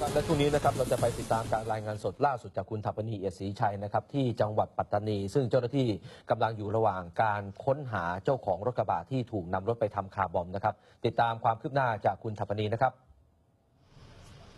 ครับและช่วงนี้นะครับเราจะไปติดตามการรายงานสดล่าสุดจากคุณถัปนีเอียดศรีชัยนะครับที่จังหวัดปัตตานี ซึ่งเจ้าหน้าที่กำลังอยู่ระหว่างการค้นหาเจ้าของรถกระบะที่ถูกนำรถไปทำคาร์บอมนะครับติดตามความคืบหน้าจากคุณถัปนีนะครับ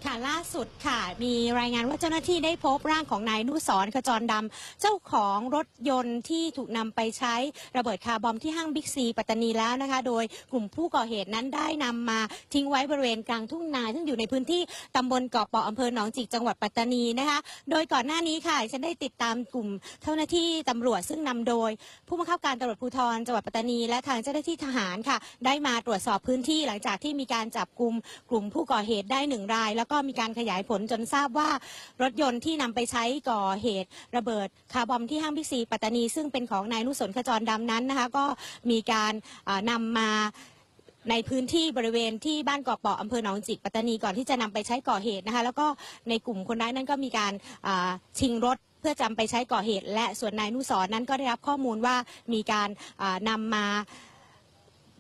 ค่ะล่าสุดค่ะ มีรายงานว่าเจ้าหน้าที่ได้พบร่างของนายนุสรณ์ขจรดำเจ้าของรถยนต์ที่ถูกนำไปใช้ระเบิดคาร์บอมที่ห้างบิ๊กซีปัตตานีแล้วนะคะ โดยกลุ่มผู้ก่อเหตุนั้นได้นำมาทิ้งไว้บริเวณกลางทุ่งนาซึ่งอยู่ในพื้นที่ตำบลเกาะเปาะอำเภอหนองจิกจังหวัดปัตตานีนะคะ โดยก่อนหน้านี้ค่ะฉันได้ติดตามกลุ่มเจ้าหน้าที่ตำรวจซึ่งนำโดย ผู้บังคับการตำรวจภูธรจังหวัดปัตตานี และทางเจ้าหน้าที่ทหารค่ะ ได้มาตรวจสอบพื้นที่หลังจากที่มีการจับกลุ่มกลุ่มผู้ก่อเหตุได้หนึ่งรายแล้วก็มีการขยายผลจนทราบว่ารถยนต์ที่นำไปใช้ก่อเหตุระเบิดคาร์บอมที่ห้างพิกซีปัตตานี ซึ่งเป็นของนายนุสนขจรดำนั้นนะคะก็มีการอ่านำมาในพื้นที่บริเวณที่บ้านเกาะเปาะอำเภอหนองจิกปัตตานีก่อนที่จะนำไปใช้ก่อเหตุนะคะแล้วก็ในกลุ่มคนร้ายนั้นก็มีการชิงรถเพื่อจำไปใช้ก่อเหตุ และส่วนนายนุสรนั้นก็ได้รับข้อมูลว่ามีการอ่านำมา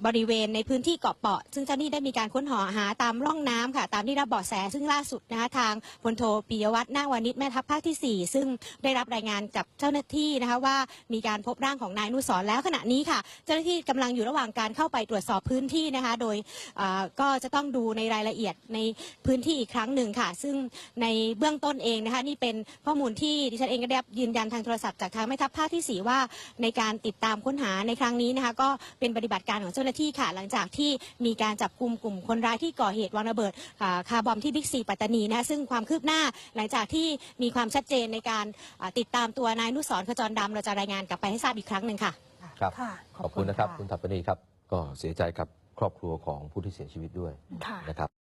บริเวณในพื้นที่เกาะเปาะ ซึ่งเจ้าหน้าที่ได้มีการค้นหาหาตามร่องน้ำค่ะ ตามที่รับเบาะแส ซึ่งล่าสุดนะคะทางพลโทปิยวัฒน์นาควานิชแม่ทัพภาคที่ 4 ซึ่งได้รับรายงานกับเจ้าหน้าที่นะคะว่ามีการพบร่างของนายนุสรณ์แล้วขณะนี้ค่ะ เจ้าหน้าที่กำลังอยู่ระหว่างการเข้าไปตรวจสอบพื้นที่นะคะ โดยก็จะต้องดูในรายละเอียดในพื้นที่อีกครั้งหนึ่งค่ะ ซึ่งในเบื้องต้นเองนะคะนี่เป็นข้อมูลที่ดิฉันเองก็ได้ยืนยันทางโทรศัพท์จากทางแม่ทัพภาคที่ 4 ว่าในการติดตามค้นหาในครั้งนี้นะคะก็เป็นปฏิบัติการของเจ้าหน้าที่ค่ะ หลังจากที่มีการจับกลุ่มกลุ่มคนร้ายที่ก่อเหตุวางระเบิดอ่าคาร์บอมที่บิ๊กซีปัตตานีนะคะซึ่งความคืบหน้าหลังจากที่มีความชัดเจนในการอ่าติดตามตัวนายนุสรณ์ขจรดำเราจะรายงานกลับไปให้ทราบอีกครั้งหนึ่งค่ะครับค่ะขอบคุณนะครับ คุณถัปนีครับ ก็เสียใจกับครอบครัวของผู้ที่เสียชีวิตด้วยค่ะนะครับ